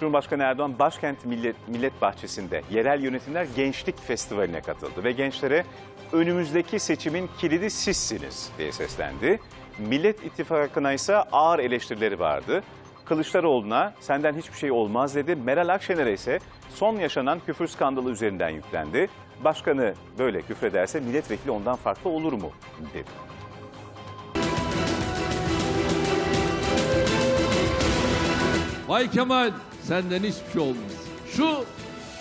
Cumhurbaşkanı Erdoğan başkent Millet, Millet Bahçesi'nde yerel yönetimler gençlik festivaline katıldı ve gençlere önümüzdeki seçimin kilidi sizsiniz diye seslendi. Millet İttifakı'na ise ağır eleştirileri vardı. Kılıçdaroğlu'na senden hiçbir şey olmaz dedi. Meral Akşener'e ise son yaşanan küfür skandalı üzerinden yüklendi. Başkanı böyle küfrederse milletvekili ondan farklı olur mu dedi. Vay Kemal senden hiçbir şey olmaz. Şu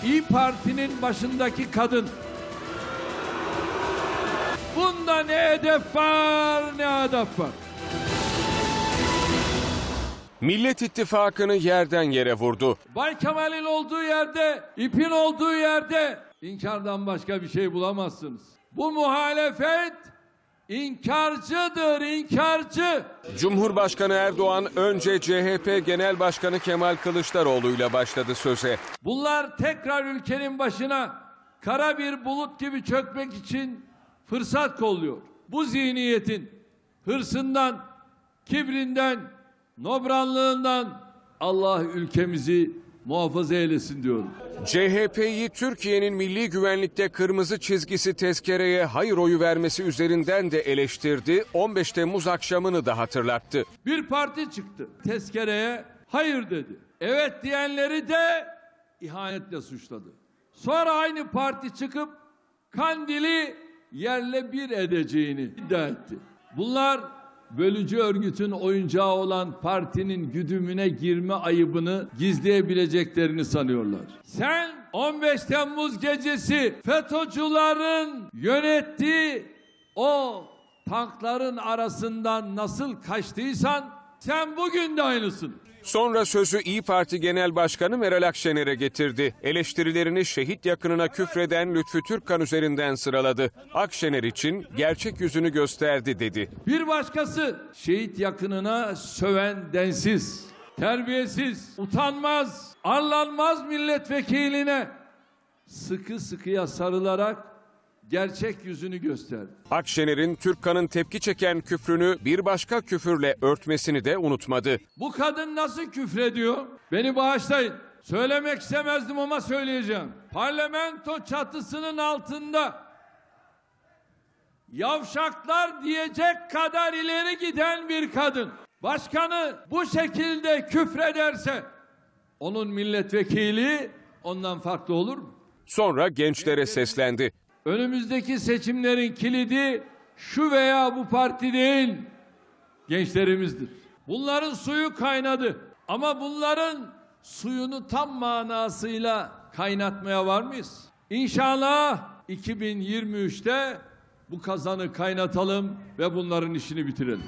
İyi Parti'nin başındaki kadın. Bunda ne hedef var ne hedef var. Millet İttifakı'nı yerden yere vurdu. Bay Kemal'in olduğu yerde, ipin olduğu yerde inkardan başka bir şey bulamazsınız. Bu muhalefet inkarcıdır, inkarcı. Cumhurbaşkanı Erdoğan önce CHP Genel Başkanı Kemal Kılıçdaroğlu ile başladı söze. Bunlar tekrar ülkenin başına kara bir bulut gibi çökmek için fırsat kolluyor. Bu zihniyetin hırsından, kibrinden, nobranlığından Allah ülkemizi muhafaza eylesin diyorum. CHP'yi Türkiye'nin milli güvenlikte kırmızı çizgisi tezkereye hayır oyu vermesi üzerinden de eleştirdi. 15 Temmuz akşamını da hatırlattı. Bir parti çıktı tezkereye hayır dedi. Evet diyenleri de ihanetle suçladı. Sonra aynı parti çıkıp Kandil'i yerle bir edeceğini iddia etti. Bunlar bölücü örgütün oyuncağı olan partinin güdümüne girme ayıbını gizleyebileceklerini sanıyorlar. Sen 15 Temmuz gecesi FETÖ'cülerin yönettiği o tankların arasından nasıl kaçtıysan sen bugün de aynısın. Sonra sözü İyi Parti Genel Başkanı Meral Akşener'e getirdi. Eleştirilerini şehit yakınına küfreden Lütfü Türkkan üzerinden sıraladı. Akşener için gerçek yüzünü gösterdi dedi. Bir başkası şehit yakınına söven densiz, terbiyesiz, utanmaz, arlanmaz milletvekiline sıkı sıkıya sarılarak gerçek yüzünü gösterdi. Akşener'in Türkkan'ın tepki çeken küfrünü bir başka küfürle örtmesini de unutmadı. Bu kadın nasıl küfrediyor? Beni bağışlayın. Söylemek istemezdim ama söyleyeceğim. Parlamento çatısının altında yavşaklar diyecek kadar ileri giden bir kadın. Başkanı bu şekilde küfrederse onun milletvekili ondan farklı olur mu? Sonra gençlere seslendi. Önümüzdeki seçimlerin kilidi şu veya bu parti değil, gençlerimizdir. Bunların suyu kaynadı ama bunların suyunu tam manasıyla kaynatmaya var mıyız? İnşallah 2023'te bu kazanı kaynatalım ve bunların işini bitirelim.